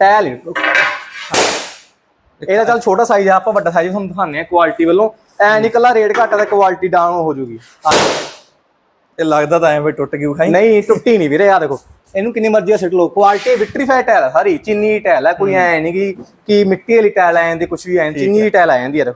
Tile ਇਹਦਾ ਚੱਲ ਛੋਟਾ ਸਾਈਜ਼ ਆ ਆਪਾਂ ਵੱਡਾ ਸਾਈਜ਼ ਤੁਹਾਨੂੰ ਦਿਖਾਉਂਦੇ ਆ ਕੁਆਲਿਟੀ ਵੱਲੋਂ। ਐ ਨਹੀਂ ਕੱਲਾ ਰੇਟ ਘੱਟ ਤੇ ਕੁਆਲਿਟੀ ਡਾਊਨ ਹੋ ਜੂਗੀ। ਇਹ ਲੱਗਦਾ ਤਾਂ ਐ ਵੀ ਟੁੱਟ ਗਈ ਖਾਈ। ਨਹੀਂ ਟੁੱਟੀ ਨਹੀਂ ਵੀਰੇ ਆ ਦੇਖੋ। ਇਹਨੂੰ ਕਿੰਨੀ ਮਰਜ਼ੀ ਸਿੱਟ ਲਓ। ਕੁਆਲਿਟੀ ਵਿਟਰੀਫਾਈਡ ਟਾਇਲ ਆ ਸਾਰੀ ਚੀਨੀ ਟਾਇਲ ਹੈ ਕੋਈ ਐ ਨਹੀਂ ਕਿ ਕਿ ਮਿੱਟੀ ਵਾਲੀ ਟਾਇਲ ਆ ਜਾਂਦੀ ਕੁਝ ਵੀ ਜਾਂਦੀ ਚੀਨੀ ਟਾਇਲ ਆ ਜਾਂਦੀ ਯਾਰ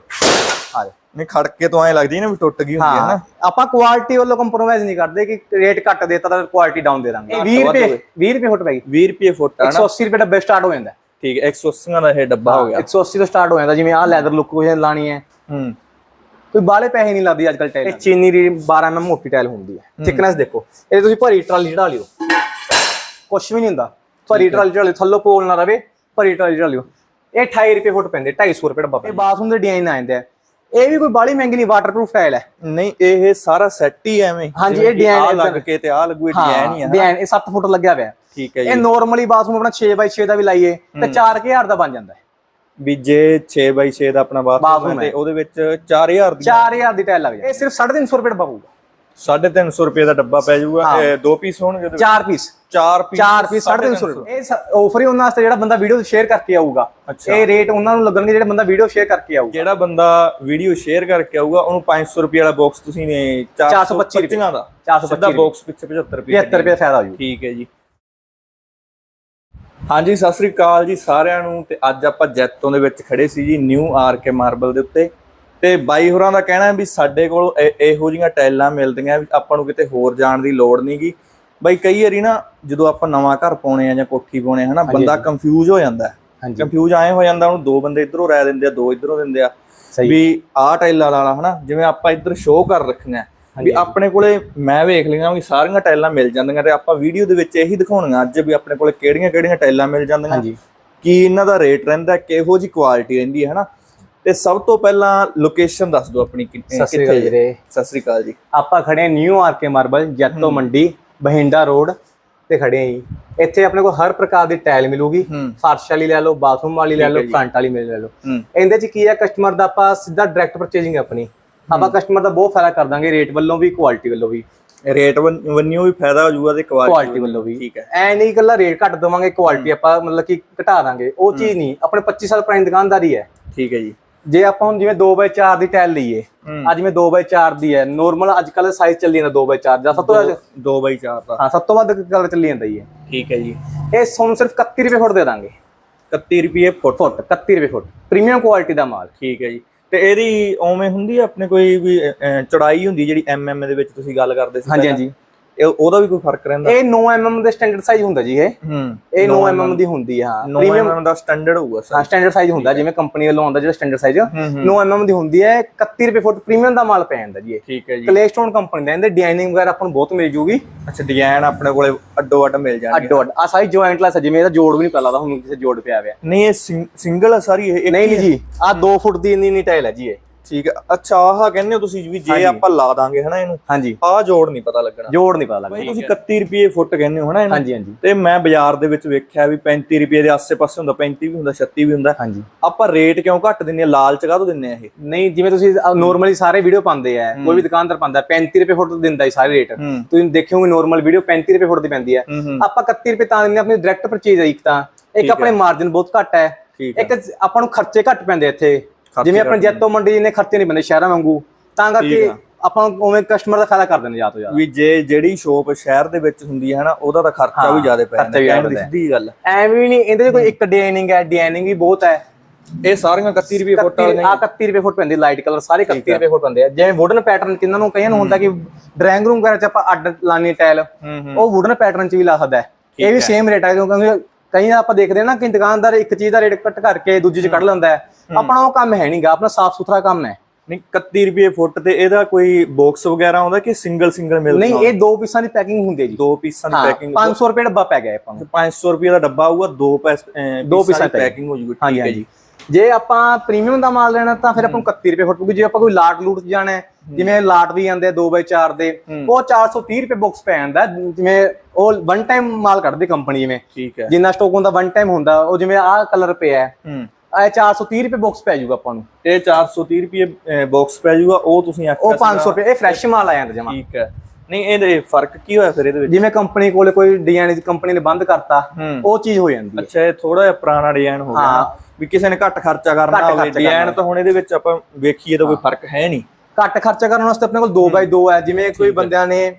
ਆ ਨਹੀਂ ਖੜਕੇ ਤੋਂ ਐ ਲੱਗਦੀ ਨਾ ਵੀ ਟੁੱਟ ਗਈ ਹੁੰਦੀ ਹੈ ਨਾ। ਆਪਾਂ ਕੁਆਲਿਟੀ ਵੱਲੋਂ ਕੰਪਰੋਮਾਈਜ਼ ਨਹੀਂ ਕਰਦੇ ਕਿ ਰੇਟ ਘੱਟ ਦੇਤਾ ਤਾਂ ਕੁਆਲਿਟੀ ਡਾਊਨ ਦੇ ਦਾਂਗੇ। 20 ਵੱਧ ਰੁਪਏ ਹੋਵੇ। 20 ਰੁਪਏ ਫੁੱਟ ਪੈ ਗਈ। 20 ਰੁਪਏ ਫੁੱਟ ਆ ਨਾ। 180 ਰੁਪਏ ਡੱਬੇ ਸਟਾਰਟ ਹੋ ਜਾਂਦਾ ਠੀਕ ਹੈ 180 ਦਾ ਇਹ ਡੱਬਾ ਹੋ ਗਿਆ। 180 ਤੋਂ ਸਟਾਰਟ ਹੋ ਜਾਂਦਾ ਜਿਵੇਂ ਆਹ ਲੈਦਰ ਲੁੱਕ ਕੋਈ ਲਾਣੀ ਹੈ। ਹੂੰ। ਕੋਈ ਬਾਲੇ ਪੈਸੇ ਨਹੀਂ ਲੱਗਦੀ ਅੱਜ ਕੱਲ ਟਾਈਲ ਚੀਨੀ ਦੀ 12 mm ਮੋਟੀ ਟਾਈਲ ਹੁੰਦੀ ਹੈ। ਥਿਕਨੈਸ ਦੇਖੋ। ਇਹ ਤੁਸੀਂ ਭਰੀ ਟਰਾਲੀ ਚੜਾ ਲਿਓ। ਕੁਛ ਵੀ ਨਹੀਂ ਹੁੰਦਾ। ਭਰੀ ਟਰਾਲੀ ਚੜਾ ਲਿਓ। ਥੱਲੋਂ ਪੋਲ ਨਾ ਰਵੇ ਭਰੀ ਟਰਾਲੀ ਚੜਾ ਲਿਓ। ਇਹ 28 ਰੁਪਏ ਫੁੱਟ ਪੈਂਦੇ 250 ਰੁਪਏ ਡੱਬਾ ਇਹ ਬਾਥਰੂਮ ਦੇ ਡਿਜ਼ਾਈਨ ਆ ਜਾਂਦੇ ਆ। ਇਹ ਵੀ ਕੋਈ ਬਾਲੀ ਮਹਿੰਗੀ ਨਹੀਂ ਵਾਟਰਪ੍ਰੂਫ ਟਾਈਲ ਹੈ। ਨਹੀਂ ਇਹ ਸਾਰਾ ਸੈੱਟ ਹੀ ਐਵੇਂ ਹਾਂਜੀ, ਇਹ ਆਹ design ਲੱਗ ਕੇ ਤੇ ਆ ਲੱਗੂ ਇਹ ਡਿਜ਼ਾਈਨ ਹੀ ਆ ਡਿਜ਼ਾਈਨ ਇਹ 7 ਫੁੱਟ ਲੱਗਿਆ ਹੋਇਆ ਠੀਕ ਹੈ ਇਹ ਜੀ। ਨਾਰਮਲੀ ਬਾਥਰੂਮ ਆਪਣਾ 6x6 ਦਾ ਵੀ ਲਾਈਏ ਤੇ 4000 ਦਾ ਬਣ ਜਾਂਦਾ ਹੈ। ਵੀ ਜੇ 6x6 ਦਾ ਆਪਣਾ ਬਾਥਰੂਮ ਹੈ ਤੇ ਹੈ। ਉਹਦੇ ਵਿੱਚ 4000 ਦੀ 4000 ਦੀ ਟਾਈਲ ਲੱਗ ਜਾਏ ਇਹ ਸਿਰਫ 350 ਰੁਪਏ ਪਊਗਾ। 350 ਰੁਪਏ ਦਾ ਡੱਬਾ ਪੈ ਜਾਊਗਾ। ਇਹ ਦੋ ਪੀਸ ਹੋਣਗੇ ਉਹਦੇ ਵਿੱਚ? ਚਾਰ ਪੀਸ। ਚਾਰ ਪੀਸ। ਚਾਰ ਪੀਸ 350 ਰੁਪਏ। ਇਹ ਆਫਰ ਹੀ ਉਹਨਾਂ ਵਾਸਤੇ ਜਿਹੜਾ ਬੰਦਾ ਵੀਡੀਓ ਸ਼ੇਅਰ ਕਰਕੇ ਆਊਗਾ। ਅੱਛਾ। ਇਹ ਰੇਟ ਉਹਨਾਂ ਨੂੰ ਲੱਗਣਗੇ ਜਿਹੜਾ ਬੰਦਾ ਵੀਡੀਓ ਸ਼ੇਅਰ ਕਰਕੇ ਆਊਗਾ। ਜਿਹੜਾ ਬੰਦਾ ਵੀਡੀਓ ਸ਼ੇਅਰ ਕਰਕੇ ਆਊਗਾ ਉਹਨੂੰ 500 ਰੁਪਏ ਵਾਲਾ ਬਾਕਸ ਤੁਸੀਂ ਨੇ 425 425 ਦਾ। 425 ਸਿੱਧਾ ਬਾਕਸ ਪਿੱਛੇ 75 ਰੁਪਏ 75 ਰੁਪਏ ਫਾਇਦਾ ਹੋ ਜੂ ਠੀਕ ਹੈ ਜੀ। ਹਾਂਜੀ ਸਤਿ ਸ੍ਰੀ ਅਕਾਲ ਜੀ ਸਾਰਿਆਂ ਨੂੰ ਤੇ ਅੱਜ ਆਪਾਂ ਜੈਤੋਂ ਦੇ ਵਿੱਚ ਖੜੇ ਸੀ ਜੀ ਨਿਊ ਆਰ ਕੇ ਮਾਰਬਲ ਦੇ ਉੱਤੇ। ਤੇ ਬਾਈ ਹੋਰਾਂ ਦਾ ਕਹਿਣਾ ਵੀ ਸਾਡੇ ਕੋਲ ਇਹ- ਜਿਹੀਆਂ ਟਾਈਲਾਂ ਮਿਲਦੀਆਂ ਵੀ ਆਪਾਂ ਨੂੰ ਕਿਤੇ ਹੋਰ ਜਾਣ ਦੀ ਲੋੜ ਨਹੀਂਗੀ ਬਾਈ ਕਈ ਵਾਰੀ ਨਾ ਜਦੋਂ ਆਪਾਂ ਨਵਾਂ ਘਰ ਪਾਉਣੇ ਆ ਜਾਂ ਕੋਠੀ ਪਾਉਣੇ ਹਨਾ ਬੰਦਾ ਕੰਫਿਊਜ਼ ਹੋ ਜਾਂਦਾ ਕੰਫਿਊਜ਼ ਆਏ ਹੋ ਜਾਂਦਾ ਉਹਨੂੰ ਦੋ ਬੰਦੇ ਇਧਰੋਂ ਰਾਇ ਦਿੰਦੇ ਆ ਦੋ ਇਧਰੋਂ ਦਿੰਦੇ ਆ। ਵੀ ਆਹ ਟਾਈਲਾਂ ਵਾਲਾ ਹਨਾ ਜਿਵੇਂ ਆਪਾਂ ਇੱਧਰ ਸ਼ੋਅ ਕਰ ਰੱਖੀਆਂ ਵੀ ਆਪਣੇ ਕੋਲੇ ਮੈਂ ਵੇਖ ਲਈਆਂ ਵੀ ਸਾਰੀਆਂ ਟਾਈਲਾਂ ਮਿਲ ਜਾਂਦੀਆਂ ਤੇ ਆਪਾਂ ਵੀਡੀਓ ਦੇ ਵਿੱਚ ਇਹੀ ਦਿਖਾਉਣੀਆਂ ਅੱਜ ਵੀ ਆਪਣੇ ਕੋਲੇ ਕਿਹੜੀਆਂ ਕਿਹੜੀਆਂ ਟਾਈਲਾਂ ਮਿਲ ਜਾਂਦੀਆਂ। ਕੀ ਇਹਨਾਂ ਦਾ ਰੇਟ ਰਹਿੰਦਾ ਕਿਹੋ ਜੀ ਕੁਆਲਿਟੀ ਰਹਿੰਦੀ ਹੈ ਹਨਾ। ਤੇ ਸਭ ਤੋਂ ਪਹਿਲਾਂ ਲੋਕੇਸ਼ਨ ਦੱਸ ਦਿਓ ਆਪਣੀ ਕਿ- ਸਤਿ ਸ੍ਰੀ ਅਕਾਲ ਕਿੱਥੇ ਹੈ। ਵੀਰੇ ਸਤਿ ਸ੍ਰੀ ਅਕਾਲ ਜੀ। ਆਪਾਂ ਖੜੇ ਨਿਊ ਆਰਕੇ ਮਾਰਬਲ ਜੈਤੋ ਮੰਡੀ ਬਹਿੰਡਾ ਰੋਡ ਤੇ ਖੜੇ ਹਾਂ ਜੀ। ਇੱਥੇ ਆਪਣੇ ਕੋਲ ਹਰ ਪ੍ਰਕਾਰ ਦੀ ਟਾਇਲ ਮਿਲੂਗੀ। ਫਰਸ਼ ਵਾਲੀ ਲੈ ਲਓ ਬਾਥਰੂਮ ਵਾਲੀ ਲੈ ਲਓ ਫਰੰਟ ਵਾਲੀ ਮਿਲ ਲੈ ਲਓ। ਇਹਦੇ ਚ ਕੀ ਹੈ ਕਸਟਮਰ ਦਾ ਆਪਾਂ ਸਿੱਧਾ ਡਾਇਰੈਕਟ ਪਰਚੇਜਿੰਗ ਆਪਣੀ। ਆਪਾਂ ਕਸਟਮਰ ਦਾ ਬਹੁਤ ਫਾਇਦਾ ਕਰ ਦਾਂਗੇ ਰੇਟ ਵੱਲੋਂ ਵੀ ਕੁਆਲਿਟੀ ਵੱਲੋਂ ਵੀ। ਰੇਟ ਵੰਨਿਓ ਵੀ ਫਾਇਦਾ ਹੋ ਜਾਊਗਾ ਤੇ ਕੁਆਲਿਟੀ ਕੁਆਲਿਟੀ ਵੱਲੋਂ ਵੀ। ਠੀਕ ਹੈ। ਐ ਨਹੀਂ ਇਕੱਲਾ ਰੇਟ ਘੱਟ ਦਵਾਂਗੇ ਕੁਆਲਿਟੀ ਆਪਾਂ ਮਤਲਬ ਕਿ ਘਟਾ ਦਾਂਗੇ। ਉਹ ਚੀਜ਼ ਨਹੀਂ ਆਪਣੇ 25 ਸਾਲ ਪੁਰਾਣੀ ਦੁਕਾਨਦਾਰੀ ਹੈ। ਠੀਕ ਹੈ ਜੀ। ਜੇ ਆਪਾਂ ਹੁਣ ਜਿਵੇਂ 2x4 ਦੀ ਟਾਇਲ ਲਈਏ। ਅੱਜ ਜਿਵੇਂ 2x4 ਦੀ ਹੈ ਨਾਰਮਲ ਅੱਜ ਕੱਲ ਸਾਈਜ਼ ਚੱਲੀ ਜਾਂਦਾ 2x4 ਦਾ ਸਭ ਤੋਂ ਵੱਧ 2 ਬਾਈ 4 ਦਾ। ਹਾਂ ਸਭ ਤੋਂ ਵੱਧ ਕਲਰ ਚੱਲੀ ਜਾਂਦਾ ਹੀ ਹੈ ਠੀਕ ਹੈ ਜੀ। ਇਹ ਤੁਹਾਨੂੰ ਸਿਰਫ 31 ਰੁਪਏ ਫੁੱਟ ਦੇ ਦਾਂਗੇ। 31 ਰੁਪਏ ਫੁੱਟ। ਫੁੱਟ 31 ਰੁਪਏ ਫੁੱਟ। ਪ੍ਰੀਮੀਅਮ ਕੁਆਲਿਟੀ ਦਾ ਮਾਲ। ਠੀਕ ਹੈ ਜੀ। ਤੇ ਇਹਦੀ ਉਵੇਂ ਹੁੰਦੀ ਹੈ ਆਪਣੇ ਕੋਈ ਵੀ ਚੌੜਾਈ ਹੁੰਦੀ ਜਿਹੜੀ ਐਮਐਮ ਦੇ ਵਿੱਚ ਤੁਸੀਂ ਗੱਲ ਕਰਦੇ ਸੀ ਹਾਂਜੀ। ਹਾਂਜੀ। ਇਹ ਉਹਦਾ ਵੀ ਕੋਈ ਫ਼ਰਕ ਰਹਿੰਦਾ? ਇਹ 9 mm ਦੇ ਸਟੈਂਡਰਡ ਸਾਈਜ਼ ਹੁੰਦਾ ਜੀ ਇਹ। ਹੂੰ। ਇਹ 9 mm ਦੀ ਹੁੰਦੀ ਹਾਂ 9 ਐਮਐਮ ਦਾ ਸਟੈਂਡਰਡ ਹੋਊਗਾ ਸਰ ਹਾਂ ਸਟੈਂਡਰਡ ਸਾਈਜ਼ ਹੁੰਦਾ ਜਿਵੇਂ ਕੰਪਨੀ ਵੱਲੋਂ ਆਉਂਦਾ ਜਿਹੜਾ ਸਟੈਂਡਰਡ ਸਾਈਜ਼ ਹੂੰ, 9 mm ਦੀ ਹੁੰਦੀ ਹੈ 31 ਰੁਪਏ ਫੁੱਟ ਪ੍ਰੀਮੀਅਮ ਦਾ ਮਾਲ ਪੈ ਜਾਂਦਾ ਜੀ ਇਹ। ਠੀਕ ਹੈ ਜੀ। ਕਲੇਸਟੋਨ ਕੰਪਨੀ ਦਾ ਇਹਦੇ ਡਿਜ਼ਾਈਨਿੰਗ ਵਗੈਰਾ ਆਪਾਂ ਨੂੰ ਬਹੁਤ ਮਿਲ ਜੂਗੀ। ਅੱਛਾ ਡਿਜ਼ਾਈਨ ਆਪਣੇ ਕੋਲੇ ਅੱਡੋ ਅੱਡ ਮਿਲ ਜਾਣਗੇ। ਅੱਡੋ ਅੱਡ। ਆ ਸਾਈਜ਼ ਜੁਆਇੰਟਲੈਸ ਜਿਵੇਂ ਇਹਦਾ ਜੋੜ ਵੀ ਨਹੀਂ ਪੈਲਾਦਾ ਹੁਣ ਕਿਸੇ ਜੋੜ ਪਿਆ ਹੋਇਆ। ਨਹੀਂ ਇਹ ਸਿੰਗਲ ਆ ਸਾਰੀ ਇਹ ਨਹੀਂ ਨਹੀਂ ਜੀ ਆ 2 ਫੁੱਟ ਦੀ ਇੰਨੀ ਇੰਨੀ ਟਾਈਲ ਹੈ ਜੀ ਇਹ। ਠੀਕ ਹੈ। ਅੱਛਾ ਆਹ ਕਹਿੰਦੇ ਹੋ ਤੁਸੀਂ ਵੀ ਜੇ ਆਪਾਂ ਲਾ ਦਾਂਗੇ ਹਨਾ ਇਹਨੂੰ? ਹਾਂਜੀ। ਆਹ ਜੋੜ ਨਹੀਂ ਪਤਾ ਲੱਗਣਾ। ਜੋੜ ਨਹੀਂ ਪਤਾ ਬਾਈ ਤੁਸੀਂ 31 ਰੁਪਏ ਫੁੱਟ ਕਹਿੰਦੇ ਹੋ ਹਨਾ ਇਹਨੂੰ? ਹਾਂਜੀ ਹਾਂਜੀ। ਤੇ ਮੈਂ ਬਾਜ਼ਾਰ ਦੇ ਵਿੱਚ ਵੇਖਿਆ ਵੀ 35 ਰੁਪਏ ਦੇ ਆਸੇ-ਪਾਸੇ ਹੁੰਦਾ 35 ਵੀ ਹੁੰਦਾ 36 ਵੀ ਹੁੰਦਾ। ਹਾਂਜੀ। ਆਪਾਂ ਰੇਟ ਕਿਉਂ ਘੱਟ ਦਿੰਨੇ ਆ? ਲਾਲਚ ਕਾਹਤੋਂ ਦਿੰਨੇ ਆ ਇਹ? ਨਹੀਂ ਜਿਵੇਂ ਤੁਸੀਂ ਨਾਰਮਲੀ ਸਾਰੇ ਵੀਡੀਓ ਪਾਉਂਦੇ ਆ ਕੋਈ ਵੀ ਦੁਕਾਨਦਾਰ ਪਾਉਂਦਾ 35 ਰੁਪਏ ਫੁੱਟ ਦਿੰਦਾ ਹੀ ਸਾਰੇ ਰੇਟ। ਤੁਸੀਂ ਦੇਖਿਓਗੇ ਨਾਰਮਲ ਵੀਡੀਓ 35 ਰੁਪਏ ਫੁੱਟ ਦੀ ਪੈਂਦੀ ਹੂੰ ਆਪਾਂ 31 ਰੁਪਏ ਤਾਂ ਹਾਂ ਆਪਣੀ ਡਾਇਰੈਕਟ ਪਰਚੇਜ ਹੈ ਇੱਕ ਤਾਂ। ਇੱਕ ਆਪਣੇ ਮਾਰਜਨ ਬਹੁਤ ਘੱਟ ਹੈ। ਇੱਕ ਆਪਾਂ ਨੂੰ ਖਰਚੇ ਘੱਟ ਪੈਂਦੇ ਇੱਥੇ। ਜਿਵੇਂ ਆਪਣੇ ਜੈਤੋ ਮੰਡੀ ਜਿੰਨੇ ਖਰਚੇ ਨਹੀਂ ਪੈਂਦੇ ਸ਼ਹਿਰਾਂ ਵਾਂਗੂ ਤਾਂ ਕਰਕੇ ਆ। ਆਪਾਂ ਨੂੰ ਉਵੇਂ ਕਸਟਮਰ ਦਾ ਫਾਇਦਾ ਕਰ ਦਿੰਦੇ ਜ਼ਿਆਦਾ ਤੋਂ ਜ਼ਿਆਦਾ। ਵੀ ਜੇ ਜਿਹੜੀ ਸ਼ੋਪ ਸ਼ਹਿਰ ਦੇ ਵਿੱਚ ਹੁੰਦੀ ਹੈ ਨਾ ਉਹਦਾ ਤਾਂ ਖਰਚਾ ਵੀ ਜ਼ਿਆਦਾ ਪੈ ਜਾਂਦਾ ਵੀ ਕਹਿਣ ਦੀ ਗੱਲ। ਹੈ। ਐਵੇਂ ਵੀ ਨਹੀਂ ਇਹਦੇ ਕੋਈ ਇੱਕ ਡਿਜ਼ਾਈਨਿੰਗ ਹੈ ਡਿਜ਼ਾਈਨਿੰਗ ਵੀ ਬਹੁਤ ਹੈ। ਇਹ ਸਾਰੀਆਂ 31 ਰੁਪਏ ਫੁੱਟ ਆ 31 ਰੁਪਏ ਫੁੱਟ ਪੈਂਦੀ ਲਾਈਟ ਕਲਰ ਸਾਰੇ 31 ਰੁਪਏ ਫੁੱਟ ਪੈਂਦੇ ਆ। ਜਿਵੇਂ ਵੁਡਨ ਪੈਟਰਨ ਕਿੰਨਾਂ ਨੂੰ ਕਈਆਂ ਨੂੰ ਹੁੰਦਾ ਕਿ ਡਰਾਇੰਗ ਰੂਮ ਵਗੈਰਾ 'ਚ ਆਪਾਂ ਅੱਡ ਲਾਣੀ ਟਾਇਲ ਹੂੰ ਹੂੰ। ਉਹ ਵੁਡਨ ਪੈਟਰਨ 'ਚ ਵੀ ਲਾ ਸਕਦਾ ਹੈ। ਇਹ ਵੀ ਸੇਮ ਰੇਟ ਹੈ ਕਿਉਂਕਿ ਕਈ ਆਪਾਂ ਦੇਖਦੇ ਨਾ ਕਿ ਦੁਕਾਨਦਾਰ ਇੱਕ ਚੀਜ਼ ਦਾ ਰੇਟ ਕੱਟ ਕਰਕੇ ਦੂਜੀ 'ਚ ਕੱਢ ਲੈਂਦਾ ਹੈ। ਆਪਣਾ ਉਹ ਕੰਮ ਹੈ ਨਹੀਂਗਾ ਆਪਣਾ ਸਾਫ਼ ਸੁਥਰਾ ਕੰਮ ਹੈ। ਨਹੀਂ 31 ਰੁਪਏ ਫੁੱਟ ਤੇ ਇਹਦਾ ਕੋਈ ਬਾਕਸ ਵਗੈਰਾ ਆਉਂਦਾ ਕਿ ਸਿੰਗਲ ਸਿੰਗਲ ਮਿਲਦਾ ਨਹੀਂ ਇਹ ਦੋ ਪੀਸਾਂ ਦੀ ਪੈਕਿੰਗ ਹੁੰਦੀ ਹੈ ਜੀ। ਦੋ ਪੀਸਾਂ ਦੀ ਹਾਂ ਪੈਕਿੰਗ 500 ਰੁਪਏ ਡੱਬਾ ਪੈ ਗਿਆ ਆਪਾਂ ਨੂੰ। 500 ਰੁਪਏ ਦਾ ਡੱਬਾ ਆਊਗਾ ਦੋ ਪੈਸ ਦੋ ਪੀਸਾਂ ਦੀ ਪੈਕਿੰਗ ਹੋ ਜੂਗੀ ਠੀਕ ਹੈ ਹਾਂਜੀ। ਜੇ। ਆਪਾਂ ਪ੍ਰੀਮੀਅਮ ਦਾ ਮਾਲ ਲੈਣਾ ਤਾਂ ਫਿਰ ਆਪਾਂ ਨੂੰ 31 ਰੁਪਏ ਫੁੱਟ ਪਊਗੀ। ਜੇ ਆਪਾਂ ਕੋਈ ਲਾਟ ਲੂਟ ਜਾਣਾ ਹੈ ਜਿਵੇਂ ਲਾਟ ਵੀ ਆਉਂਦੇ 2x4 ਦੇ ਉਹ 430 ਰੁਪਏ ਬਾਕਸ ਪੈ ਜਾਂਦਾ। ਜਿਵੇਂ ਉਹ ਵਨ ਟਾਈਮ ਮਾਲ ਕੱਢਦੀ ਕੰਪਨੀ ਜਿਵੇਂ। ਠੀਕ ਹੈ। ਜਿੰਨਾ ਸਟਾਕ ਹੁੰਦਾ ਵਨ ਟਾਈਮ ਹੁੰਦਾ ਉਹ ਜਿਵੇਂ ਆਹ ਕਲਰ ਪਿਆ ਹੈ। ਇਹ 430 ਰੁਪਏ ਬਾਕਸ ਪੈ ਜਾਊਗਾ ਆਪਾਂ ਨੂੰ। ਇਹ 430 ਰੁਪਏ ਬਾਕਸ ਪੈ ਜਾਊਗਾ ਉਹ ਤੁਸੀਂ ਉਹ 500 ਰੁਪਏ ਇਹ ਫਰੈਸ਼ ਮਾਲ ਆ ਜਾਂਦਾ ਜਮਾ। ਠੀਕ ਹੈ। ਨਹੀਂ ਇਹਦੇ ਫ਼ਰਕ ਕੀ ਹੋਇਆ ਫਿਰ ਇਹਦੇ ਵਿੱਚ? ਜਿਵੇਂ ਕੰਪਨੀ ਕੋਲੇ ਕੋਈ ਡਿਜ਼ਾਈਨ ਕੰਪਨੀ ਨੇ ਬੰਦ ਕਰਤਾ ਉਹ ਚੀਜ਼ ਹੋ ਜਾਂਦੀ ਹੈ। ਅੱਛਾ ਇਹ ਥੋੜਾ ਜਿਹਾ ਪੁਰਾਣਾ ਡਿਜ਼ਾਈਨ ਹੋ ਗਿਆ। ਵੀ ਕਿਸੇ ਨੇ ਘੱਟ ਖਰਚਾ ਕਰਨਾ ਹੋਵੇ ਡਿਜ਼ਾਈਨ। ਤਾਂ ਹੁਣ ਇਹਦੇ ਵਿੱਚ ਆਪਾਂ ਵੇਖੀਏ ਤਾਂ ਕੋਈ ਫ਼ਰਕ ਹੈ ਨਹੀਂ। ਘੱਟ ਖਰਚਾ ਕਰਨ ਵਾਸਤੇ ਆਪਣੇ ਕੋਲ 2x2 ਹੈ ਜਿਵੇਂ ਕੋਈ ਬੰਦਿਆਂ ਨੇ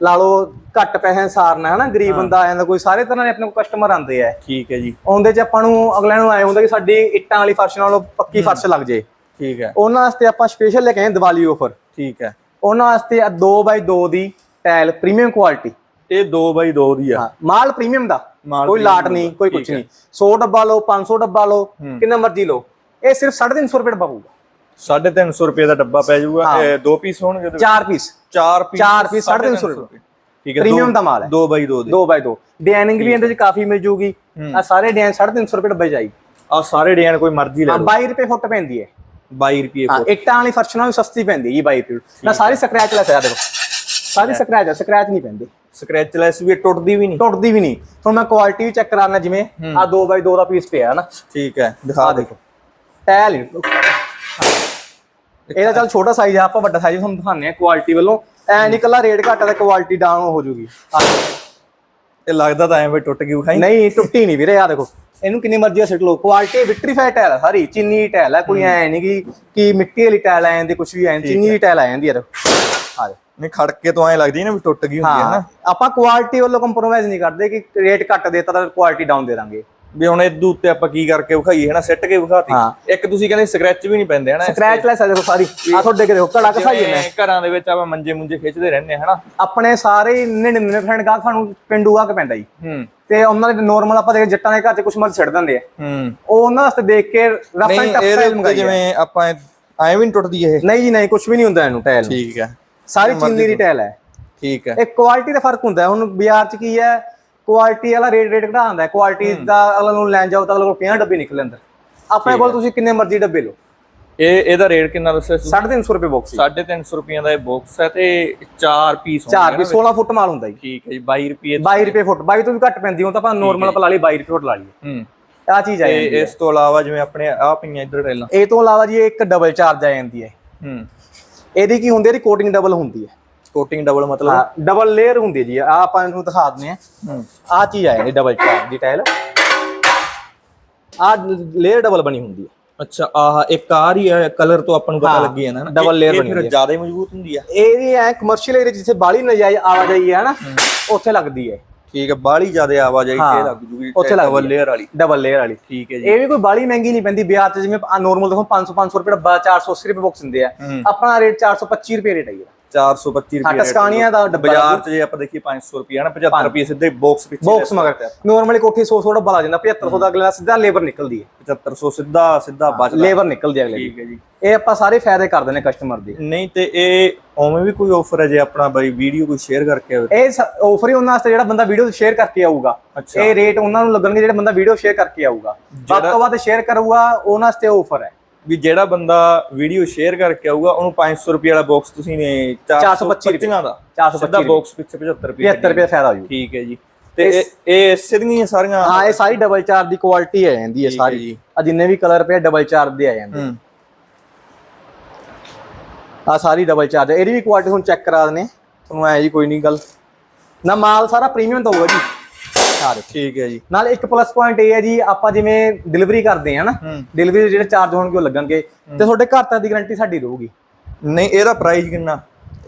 ਲਾ ਲਓ ਘੱਟ ਪੈਸੇ ਸਾਰਨਾ ਹੈ ਨਾ ਗਰੀਬ ਬੰਦਾ ਆ ਜਾਂਦਾ ਕੋਈ ਸਾਰੇ ਤਰ੍ਹਾਂ ਦੇ ਆਪਣੇ ਕੋਲ ਕਸਟਮਰ ਆਉਂਦੇ ਆ। ਠੀਕ ਹੈ ਜੀ। ਆਉਂਦੇ ਚ ਆਪਾਂ ਨੂੰ ਅਗਲਿਆਂ ਨੂੰ ਆਏ ਹੁੰਦਾ ਕਿ ਸਾਡੀ ਇੱਟਾਂ ਵਾਲੀ ਫਰਸ਼ ਨਾਲੋਂ ਪੱਕੀ ਫਰਸ਼ ਲੱਗ ਜੇ। ਠੀਕ ਹੈ। ਉਹਨਾਂ ਵਾਸਤੇ ਆਪਾਂ ਸਪੈਸ਼ਲ ਲੈ ਕੇ ਆਏ ਦੀਵਾਲੀ ਆਫਰ ਠੀਕ ਹੈ। ਉਹਨਾਂ ਵਾਸਤੇ 2x2 ਦੀ ਟਾਇਲ ਪ੍ਰੀਮੀਅਮ ਕੁਆਲਿਟੀ ਇਹ 2 ਬਾਈ 2 ਦੀ ਆ। ਮਾਲ ਪ੍ਰੀਮੀਅਮ ਦਾ। ਕੋਈ ਲਾਟ ਨਹੀਂ ਕੋਈ ਕੁਝ ਨਹੀਂ। 100 ਡੱਬਾ ਲਓ 500 ਡੱਬਾ ਲਓ ਕਿੰਨਾ ਮਰਜ਼ੀ ਲਓ। ਇਹ ਸਿਰਫ 350 ਰੁਪਏ ਡੱਬਾ ਪਊਗਾ। 350 ਰੁਪਏ ਦਾ ਡੱਬਾ ਪੈ ਜਾਊਗਾ। ਇਹ ਦੋ ਪੀਸ ਹੋਣਗੇ ਉਹਦੇ ਵਿੱਚ? ਚਾਰ ਪੀਸ। ਚਾਰ ਪੀਸ ਚਾਰ piece 350 ਰੁਪਏ। ਠੀਕ ਹੈ ਪ੍ਰੀਮੀਅਮ ਦਾ ਮਾਲ ਹੈ। 2 ਬਾਈ 2 ਦੇ। 2x2 ਡਿਜ਼ਾਈਨਿੰਗ ਵੀ ਇਹਦੇ ਚ ਕਾਫੀ ਮਿਲ ਜੂਗੀ। ਆ ਸਾਰੇ ਡਿਜ਼ਾਈਨ 350 ਰੁਪਏ ਡੱਬੇ ਜਾਈ ਆ ਸਾਰੇ ਡਿਜ਼ਾਈਨ ਕੋਈ ਮਰਜ਼ੀ ਲੈ ਹਾਂ ਲਓ। 22 ਰੁਪਏ ਫੁੱਟ ਪੈਂਦੀ ਹੈ। 22 ਰੁਪਏ ਹਾਂ ਇੱਟਾਂ ਵਾਲੀ ਫਰਸ਼ ਨਾਲੋਂ ਵੀ ਸਸਤੀ ਪੈਂਦੀ ਹੈ ਜੀ 22 ਰੁਪਏ। ਨਾ ਸਾਰੀ ਸਕ੍ਰੈਚ ਲੈਸ ਆ ਦੇਖੋ। ਸਾਰੀ ਸਕ੍ਰੈਚ ਹੈ ਸਕ੍ਰੈਚ ਨਹੀਂ ਪੈਂਦੀ। ਸਕ੍ਰੈਚਲੈਸ ਵੀ ਇਹ ਟੁੱਟਦੀ ਵੀ ਨਹੀਂ। ਟੁੱਟਦੀ ਵੀ ਨਹੀਂ। ਹੁਣ ਮੈਂ ਕੁਆਲਿਟੀ ਚੈੱਕ ਕਰਾਉਣਾ ਜਿਵੇਂ ਆ 2x2 ਦਾ ਪੀਸ ਪਿਆ ਹੈ ਨਾ। ਠੀਕ ਹੈ ਦਿਖਾ ਦੇ। ਟਾਇਲ ਹੀ। ਇਹਦਾ ਚੱਲ ਛੋਟਾ ਸਾਈਜ਼ ਆ ਆਪਾਂ ਵੱਡਾ ਸਾਈਜ਼ ਤੁਹਾਨੂੰ ਦਿਖਾਉਂਦੇ ਆ ਕੁਆਲਿਟੀ ਵੱਲੋਂ। ਐ ਨਹੀਂ ਕੱਲਾ ਰੇਟ ਘੱਟ ਤੇ ਕੁਆਲਿਟੀ ਡਾਊਨ ਹੋ ਜੂਗੀ। ਇਹ ਲੱਗਦਾ ਤਾਂ ਐਵੇਂ ਟੁੱਟ ਗਈ ਵਿਖਾਈ ਨਹੀਂ ਟੁੱਟੀ ਨਹੀਂ ਵੀਰੇ ਆ ਦੇਖੋ। ਇਹਨੂੰ ਕਿੰਨੀ ਮਰਜ਼ੀ ਸਿੱਟ ਲਓ। ਕੁਆਲਿਟੀ ਵਿਟਰੀਫਾਈਡ ਟਾਇਲ ਹੈ ਸਾਰੀ ਚੀਨੀ ਟਾਇਲ ਹੈ ਕੋਈ ਐ ਨਹੀਂ ਕਿ ਕਿ ਮਿੱਟੀ ਵਾਲੀ ਟਾਇਲ ਆ ਜਾਂਦੀ ਕੁਝ ਵੀ ਐ ਚੀਨੀ ਦੀ ਟਾਇਲ ਆ ਜਾਂਦੀ ਹੈ ਦੇਖੋ। ਆ ਦੇਖੋ ਨਹੀਂ ਖੜਕੇ ਤੋਂ ਐਂ ਲੱਗਦੀ ਨਾ ਵੀ ਟੁੱਟ ਗਈ ਹੁੰਦੀ ਹੈ ਹਾਂ। ਨਾ। ਆਪਾਂ ਕੁਆਲਿਟੀ ਵੱਲੋਂ ਕੰਪਰੋਮਾਈਜ਼ ਨਹੀਂ ਕਰਦੇ ਕਿ ਰੇਟ ਘੱਟ ਦੇਤਾ ਤਾਂ ਕੁਆਲਿਟੀ ਡਾਊਨ ਦੇ ਦਾਂਗੇ। ਵੀ ਹੁਣ ਇਹਦੇ ਉੱਤੇ ਆਪਾਂ ਕੀ ਕਰਕੇ ਵਿਖਾਈਏ ਹਨਾ? ਸਿੱਟ ਕੇ ਵਿਖਾਤੀ। ਇੱਕ ਤੁਸੀਂ ਕਹਿੰਦੇ ਸਕ੍ਰੈਚ ਵੀ ਨਹੀਂ ਪੈਂਦੇ ਹਨਾ? ਸਕ੍ਰੈਚ ਲੈਸ ਆ ਦੇਖੋ ਸਾਰੀ। ਆ ਤੁਹਾਡੇ ਕਿ ਦੇਖੋ ਕਸਾਈ ਜਿਵੇਂ ਨੇ ਘਰਾਂ ਦੇ ਵਿੱਚ ਆਪਾਂ ਮੰਜੇ ਮੁੰਜੇ ਖਿੱਚਦੇ ਰਹਿੰਦੇ ਹਨਾ? ਆਪਣੇ ਸਾਰੇ 99% ਗਾਹਕ ਸਾਨੂੰ ਪਿੰਡੂ ਆ ਕੇ ਪੈਂਦਾ ਜੀ। ਹੂੰ। ਤੇ ਉਹਨਾਂ ਦੇ ਨਾਰਮਲ ਆਪਾਂ ਦੇਖ ਜੱਟਾਂ ਦੇ ਘਰ 'ਚ ਕੁਝ ਮਰਜ਼ੀ ਛੱਡ ਦਿੰਦੇ ਆ। ਹੂੰ। ਉਹ ਉਹਨਾਂ ਵਾਸਤੇ ਦੇਖ ਕੇ ਰਫ ਐਂਡ ਟਫ ਮੰਗਾਈ। ਜਿਵੇਂ ਆਪਾਂ ਐਂ ਵੀ ਨਹੀਂ ਟੁੱਟਦੀ ਇਹ? ਨਹੀਂ ਜੀ ਨਹੀਂ ਕੁਝ ਵੀ ਨਹੀਂ ਹੁੰਦਾ ਇਹਨੂੰ ਟਾਇਲ ਨੂੰ। ਠੀਕ ਹੈ। ਸਾਰੀ ਚੀਨੀ ਦੀ ਟਾਇਲ ਹੈ। ਠੀਕ ਹੈ। ਇਹ ਕੁਆਲਿਟੀ ਦਾ ਫ਼ਰਕ ਹੁੰਦਾ। ਹੁਣ ਬਾਜ਼ਾਰ 'ਚ ਕੀ ਹੈ? ਕੁਆਲਿਟੀ ਵਾਲਾ ਰੇਟ ਰੇਟ ਘਟਾਉਂਦਾ ਹੈ। ਕੁਆਲਿਟੀ ਦਾ ਅਗਲਾ ਨੂੰ ਲੈਣ ਜਾਓ ਤਾਂ ਅਗਲੇ ਕੋਲ 50 ਡੱਬੇ ਨਿਕਲੇ ਅੰਦਰ। ਆਪਣੇ ਕੋਲ ਤੁਸੀਂ ਕਿੰਨੇ ਮਰਜ਼ੀ ਡੱਬੇ ਲਓ। ਇਹ ਇਹਦਾ ਰੇਟ ਕਿੰਨਾ ਦੱਸਿਆ ਸੀ? 350 ਰੁਪਏ ਬਾਕਸ 350 ਰੁਪਈਆਂ ਦਾ ਇਹ ਬਾਕਸ ਹੈ ਤੇ 4 ਪੀਸ 4 ਵੀ 16 ਫੁੱਟ ਮਾਲ ਹੁੰਦਾ ਜੀ। ਠੀਕ ਹੈ ਜੀ 22 ਰੁਪਏ 22 ਰੁਪਏ ਫੁੱਟ 22 ਤੋਂ ਵੀ ਘੱਟ ਪੈਂਦੀ ਹੁਣ ਤਾਂ ਆਪਾਂ ਨਾਰਮਲ ਆਪਾਂ ਲਾ ਲਈ 22 ਰੁਪਏ ਫੁੱਟ ਲਾ ਲਈਏ। ਹੂੰ। ਆ ਚੀਜ਼ ਆ ਜਾਂਦੀ ਇਸ ਤੋਂ ਇਲਾਵਾ ਜਿਵੇਂ ਆਪਣੇ ਆ ਪਈਆਂ ਇੱਧਰ ਟੈਲਾਂ ਇਹ ਤੋਂ ਇਲਾਵਾ ਜੀ ਇੱਕ ਡਬਲ ਚਾਰਜ ਆ ਜਾਂਦੀ ਹੈ। ਹੂੰ। ਇਹਦੀ ਕੀ ਹੁੰਦੀ ਹੈ ਇਹਦੀ ਕੋਟਿੰਗ ਡਬਲ ਹੁੰਦੀ ਹੈ। ਕੋਟਿੰਗ ਡਬਲ ਮਤਲਬ? ਹਾਂ ਡਬਲ ਲੇਅਰ ਹੁੰਦੀ ਹੈ ਜੀ ਆ ਆਪਾਂ ਇਹਨੂੰ ਦਿਖਾ ਦਿੰਦੇ ਆ ਹੂੰ। ਆ ਚੀਜ਼ ਆ ਜਾਂਦੀ ਡਬਲ ਚਾਰਜ ਦੀ ਟਾਇਲ ਆ ਲੇਅਰ ਡਬਲ ਬਣੀ ਹੁੰਦੀ ਹੈ। ਅੱਛਾ ਆਹ ਇੱਕ ਆ ਰਹੀ ਹੈ ਕਲਰ ਤੋਂ ਆਪਾਂ ਨੂੰ ਪਤਾ ਹਾਂ, ਲੱਗੀ ਜਾਂਦਾ ਨਾ? layer ਇਹ ਬਣੀ ਹੁੰਦੀ ਹੈ। ਜ਼ਿਆਦਾ ਹੀ ਮਜ਼ਬੂਤ ਹੁੰਦੀ ਆ? ਇਹ ਵੀ ਐ ਕਮਰਸ਼ੀਅਲ ਏਰੀਆ ਜਿੱਥੇ ਬਾਲੀ ਨਜਾਇਜ਼ ਆਵਾਜਾਈ ਹੈ ਨਾ ਉੱਥੇ ਲੱਗਦੀ ਹੈ। ਠੀਕ ਹੈ ਬਾਹਲੀ ਜ਼ਿਆਦਾ ਆਵਾਜਾਈ ਹਾਂ, ਤੇ ਲੱਗ ਜੂਗੀ ਉੱਥੇ ਲੱਗਦੀ ਡਬਲ ਹੈ। ਲੇਅਰ ਵਾਲੀ। ਡਬਲ ਲੇਅਰ ਵਾਲੀ। ਠੀਕ ਹੈ ਜੀ। ਇਹ ਵੀ ਕੋਈ ਬਾਲੀ ਮਹਿੰਗੀ ਨਹੀਂ ਪੈਂਦੀ ਬਾਜ਼ਾਰ 'ਚ ਜਿਵੇਂ ਨਾਰਮਲ ਦੇਖੋ 500 500 ਰੁਪਏ ਡੱਬਾ 480 ਰੁਪਏ ਬਾਕਸ ਹੁੰਦੇ ਆ। ਹੂੰ। ਆਪਣਾ ਰੇਟ 425 ਰੁਪਏ ਰੇਟ ਹੈ ਜੀ 425 ਹਾਂ ਰੁਪਏ ਟਸਕਾਨੀਆ ਦਾ ਡੱਬਾ ਬਾਜ਼ਾਰ 'ਚ ਜੇ ਆਪਾਂ ਦੇਖੀਏ 500 ਰੁਪਏ ਨਾ 75 ਰੁਪਏ ਸਿੱਧੇ ਬਾਕਸ ਪਿੱਛੇ ਬਾਕਸ ਮਗਰ ਨਾਰਮਲੀ ਕੋਠੀ 100 100 ਡੱਬਾ ਲਾ ਜਾਂਦਾ 7500 ਦਾ ਅਗਲਾ ਸਿੱਧਾ ਲੇਬਰ ਨਿਕਲਦੀ ਹੈ। 7500 ਸਿੱਧਾ ਸਿੱਧਾ ਬਚਦਾ। ਲੇਬਰ ਨਿਕਲਦੀ ਅਗਲੇ ਦੀ। ਠੀਕ ਹੈ ਜੀ। ਇਹ ਆਪਾਂ ਸਾਰੇ ਫਾਇਦੇ ਕਰਦੇ ਨੇ ਕਸਟਮਰ ਦੇ। ਨਹੀਂ ਤੇ ਇਹ ਉਵੇਂ ਵੀ ਕੋਈ ਆਫਰ ਹੈ ਜੇ ਆਪਣਾ ਬਾਈ ਵੀਡੀਓ ਕੋਈ ਸ਼ੇਅਰ ਕਰਕੇ ਆਵੇ? ਇਹ ਆਫਰ ਹੀ ਉਹਨਾਂ ਵਾਸਤੇ ਜਿਹੜਾ ਬੰਦਾ ਵੀਡੀਓ ਸ਼ੇਅਰ ਕਰਕੇ ਆਊਗਾ। ਇਹ ਰੇਟ ਉਹਨਾਂ ਨੂੰ ਲੱਗਣਗੇ ਜਿਹੜਾ ਬੰਦਾ ਵੀਡੀਓ ਸ਼ੇਅਰ ਕਰਕੇ ਆਊਗਾ। ਵੱਧ ਤੋਂ ਵੱਧ ਸ਼ੇਅਰ ਕਰੂਗਾ ਉਹਨਾਂ ਵਾਸਤੇ ਆਫਰ ਹੈ। ਵੀ ਜਿਹੜਾ ਬੰਦਾ ਵੀਡੀਓ ਸ਼ੇਅਰ ਕਰਕੇ ਆਊਗਾ ਉਹਨੂੰ 500 ਰੁਪਏ ਵਾਲਾ ਬਾਕਸ ਤੁਸੀਂ ਨੇ 425 ਰੁਪਏ। 425 ਦਾ 425 ਸਿੱਧਾ ਬਾਕਸ ਪਿੱਛੇ 75 ਰੁਪਏ 75 ਰੁਪਏ ਫਾਇਦਾ ਹੋ ਜੂ ਠੀਕ ਹੈ ਜੀ। ਤੇ ਇਹ ਇਹ ਸਿੱਧੀਆਂ ਸਾਰੀਆਂ ਹਾਂ ਇਹ ਸਾਰੀ ਡਬਲ ਚਾਰ ਦੀ ਕੁਆਲਿਟੀ ਆ ਜਾਂਦੀ ਹੈ ਸਾਰੀ। ਆ ਜਿੰਨੇ ਵੀ ਕਲਰ ਪਏ ਡਬਲ ਚਾਰ ਦੇ ਆ ਜਾਂਦੇ। ਆ ਸਾਰੀ ਡਬਲ ਚਾਰਜ ਇਹਦੀ ਵੀ ਕੁਆਲਿਟੀ ਹੁਣ ਚੈੱਕ ਕਰਾ ਦਨੇ ਤੁਹਾਨੂੰ ਐ ਜੀ ਕੋਈ ਨਹੀਂ ਗੱਲ। ਨਾ ਮਾਲ ਸਾਰਾ ਪ੍ਰੀਮੀਅਮ ਤਾਂ ਹੋਊਗਾ ਜੀ। ਦੇਖੋ ਠੀਕ ਹੈ ਜੀ। ਨਾਲ ਇੱਕ ਪਲੱਸ ਪੁਆਇੰਟ ਇਹ ਹੈ ਜੀ ਆਪਾਂ ਜਿਵੇਂ ਡਿਲੀਵਰੀ ਕਰਦੇ ਆ ਨਾ ਡਿਲੀਵਰੀ ਦੇ ਜਿਹੜੇ ਚਾਰਜ ਹੋਣਗੇ ਉਹ ਲੱਗਣਗੇ ਤੇ ਤੁਹਾਡੇ ਘਰ ਤੱਕ ਦੀ ਗਾਰੰਟੀ ਸਾਡੀ ਰਹੂਗੀ। ਨਹੀਂ ਇਹਦਾ ਪ੍ਰਾਈਸ ਕਿੰਨਾ?